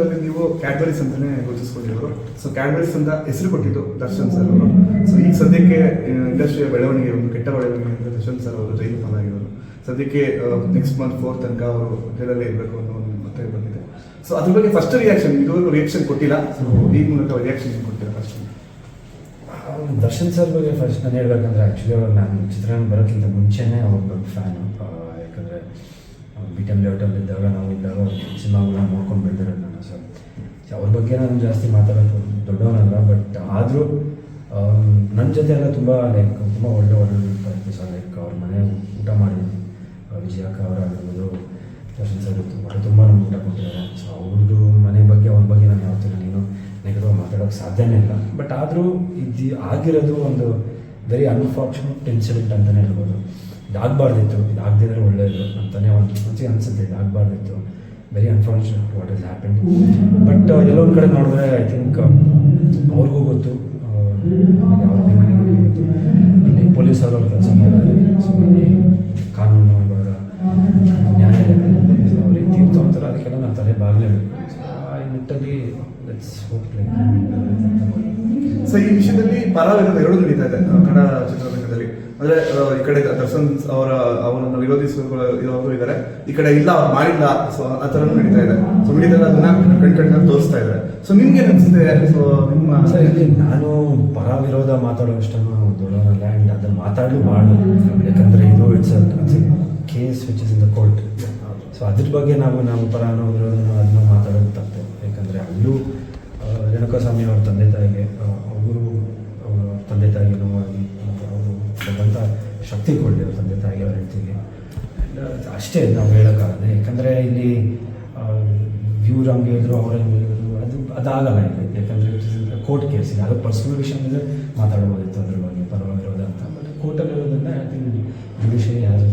ನೀವು ಕ್ಯಾಡ್ಬರೀಸ್ ಅಂತಾನೆ ಗುರುತಿಸ್ಕೊಂಡಿದ್ರು so Cadbury's ಅಂತ ಹೆಸರು ಕೊಟ್ಟಿದ್ದು ದರ್ಶನ್ ಸರ್ ಅವರು. ಸೊ ಈಗ ಸದ್ಯಕ್ಕೆ ಇಂಡಸ್ಟ್ರಿಯ ಬೆಳವಣಿಗೆ, ಒಂದು ಕೆಟ್ಟ ಬೆಳವಣಿಗೆ ಅಂತ ದರ್ಶನ್ ಸರ್ ಅವರು ಜೈಲು ಪಾಲಾಗಿರೋರು ಸದ್ಯಕ್ಕೆ ನೆಕ್ಸ್ಟ್ ಮಂತ್ ಫೋರ್ ತನಕ ಅವರು ಜೈಲಲ್ಲೇ ಇರಬೇಕು ಅನ್ನೋ ಒಂದು ಮತ್ತೆ ಬಂದಿದೆ. ಸೊ ಅದ್ರ ಬಗ್ಗೆ ಫಸ್ಟ್ ರಿಯಾಕ್ಷನ್ ಇದುವರೆಗೂ ರಿಯಾಕ್ಷನ್ ಕೊಟ್ಟಿಲ್ಲ. ಸೊ ಈ ಮೂಲಕ ರಿಯಾಕ್ಷನ್ ಕೊಡ್ತೀರಾ ಫಸ್ಟ್ ದರ್ಶನ್ ಸರ್ ಬಗ್ಗೆ ಫಸ್ಟ್ ನಾನು ಹೇಳ್ಬೇಕಂದ್ರೆ ಆ್ಯಕ್ಚುಲಿ ಅವರು ನಾನು ಚಿತ್ರರಂಗ ಬರೋಕ್ಕಿಂತ ಮುಂಚೆನೇ ಅವ್ರ ದೊಡ್ಡ ಫ್ಯಾನು ಯಾಕಂದರೆ ಬಿ ಟೈಮ್ ಲೇಔಟಲ್ಲಿ ಇದ್ದಾಗ ನಾವು ಇದ್ದಾಗ ಸಿನಿಮಾಗಳನ್ನ ನೋಡ್ಕೊಂಡು ಬಗ್ಗೆ ನಾನು ಜಾಸ್ತಿ ಮಾತಾಡೋದು ದೊಡ್ಡವನಲ್ಲ ಬಟ್ ಆದರೂ ನನ್ನ ಜೊತೆ ಎಲ್ಲ ತುಂಬ ಲೈಕ್ ತುಂಬ ಒಳ್ಳೆ ಒಳ್ಳೆ ಸರ್ ಲೈಕ್ ಅವ್ರ ಮನೆ ಊಟ ಮಾಡಿದ್ದೀನಿ ವಿಜಯಕ್ಕ ಅವರಾಗಿರ್ಬೋದು ದರ್ಶನ್ ಸರ್ ತುಂಬ ತುಂಬ ನಮ್ಗೆ ಊಟ ಕೊಟ್ಟಿದ್ದಾರೆ. ಸೊ ಅವ್ರದ್ದು ಮನೆ ಬಗ್ಗೆ, ಅವ್ರ ಬಗ್ಗೆ ನಾನು ಯಾವತ್ತೂ ನೀನು ನೆಗೆಟಿವ್ ಮಾತಾಡೋಕ್ಕೆ ಸಾಧ್ಯನೇ ಇಲ್ಲ. ಬಟ್ ಆದರೂ, ಇದು ಆಗಿರೋದು ಒಂದು ವೆರಿ ಅನ್ಫಾರ್ಚುನೇಟ್ ಇನ್ಸಿಡೆಂಟ್ ಅಂತಲೇ ಹೇಳ್ಬೋದು. ಇದಾಗಬಾರ್ದಿತ್ತು. ಇದಾಗದಿದ್ರೆ ಒಳ್ಳೆಯದು ಅಂತಲೇ ಒಂದು ಮುಂಚೆ ಅನಿಸುತ್ತೆ. ಇದಾಗಬಾರ್ದಿತ್ತು. Very unfortunate what is happen but ಎಲ್ಲೊಂದು ಕಡೆ ನೋಡಿದ್ರೆ ಐ ಥಿಂಕ್ ಅವ್ರಿಗೂ ಗೊತ್ತು. ಇಲ್ಲಿ ಪೊಲೀಸ್ ಅವರು ಕೆಲಸ ಮಾಡಿದ್ದಾರೆ ಸೊ ಕಾನೂನು ಇವಾಗ ನ್ಯಾಯ ಅವ್ರಿಗೆ ತೀರ್ತು ಅಂತಾರೆ ಅದಕ್ಕೆಲ್ಲ ನಾವು ತಲೆ ಬಾಗಲೇಬೇಕು ಆ ನಿಟ್ಟಲ್ಲಿ ಲೆಟ್ಸ್ ಹೋಪ್ ಸೊ ಈ ವಿಷಯದಲ್ಲಿ ಪರವಾಗಿರೋದು ಎರಡು ನಡೀತಾ ಇದೆ. ಕನ್ನಡ ಚಿತ್ರರಂಗದಲ್ಲಿ. ಅಂದ್ರೆ ಈ ಕಡೆ ದರ್ಶನ್ ಅವರ, ಅವರನ್ನು ವಿರೋಧಿಸುವವರು ಇದ್ದಾರೆ ಈ ಕಡೆ ಇಲ್ಲ, ಅವ್ರು ಮಾಡಿಲ್ಲ. ಸೊ ಆ ಥರನೂ ನಡೀತಾ ಇದೆ. ಸೊ ಮೀಡಿಯಾದಲ್ಲಿ ಅದನ್ನ ಕಣ್ ತೋರಿಸ್ತಾ ಇದ್ದಾರೆ ಸೊ ನಿಮ್ಗೆ ಅನ್ಸುತ್ತೆ? ಸೊ ನಿಮ್ಮ ಇಲ್ಲಿ ನಾನು ಪರ ವಿರೋಧ ಮಾತಾಡೋ ಇಷ್ಟನೂ ದೊಡ್ಡವನಲ್ಲ ಆ್ಯಂಡ್ ಅದನ್ನು ಮಾತಾಡಲು ಯಾಕಂದರೆ ಇದು it's case which is in the court so ಅದ್ರ ಬಗ್ಗೆ ನಾವು ನಾವು ಪರ ವಿರೋಧನೋ ಅದನ್ನ ಮಾತಾಡೋದು ತಪ್ಪು. ಯಾಕಂದರೆ ಅಲ್ಲೂ ರೇಣುಕಾಸ್ವಾಮಿ ಅವ್ರ ತಂದೆ ತಾಯಿಗೆ ಅವರು ತಂದೆ ತಾಯಿಗೆ ಶಕ್ತಿ ಕೊಡಲಿ ತಂದೆ ತಾಯಿ ಅವ್ರ ಹೆಂಡತಿಗೆ. ಅಷ್ಟೇ ನಾವು ಹೇಳೋಕ್ಕಾಗದೆ, ಯಾಕಂದರೆ ಇಲ್ಲಿ ಇವ್ರು ಹಂಗೆ ಹೇಳಿದ್ರು ಅವ್ರು ಹಂಗೆ ಹೇಳಿದ್ರು ಅದು ಅದಾಗಲ್ಲ ಇಲ್ಲಿ. ಯಾಕಂದರೆ ಕೋರ್ಟ್ ಕೇಸ್ ಇದೆ ಅದು ಪರ್ಸನಲ್ ವಿಷಯ ಅಂದರೆ ಮಾತಾಡ್ಬೋದಿತ್ತು, ಅದ್ರ ಬಗ್ಗೆ ಪರವಾಗಿರೋದಂತ ಬಟ್ ಕೋರ್ಟಲ್ಲಿ ಇರೋದನ್ನು ಐ ಥಿಂಕ್ ಜುಡಿಷಿಯರಿ ಇಟ್ಸ್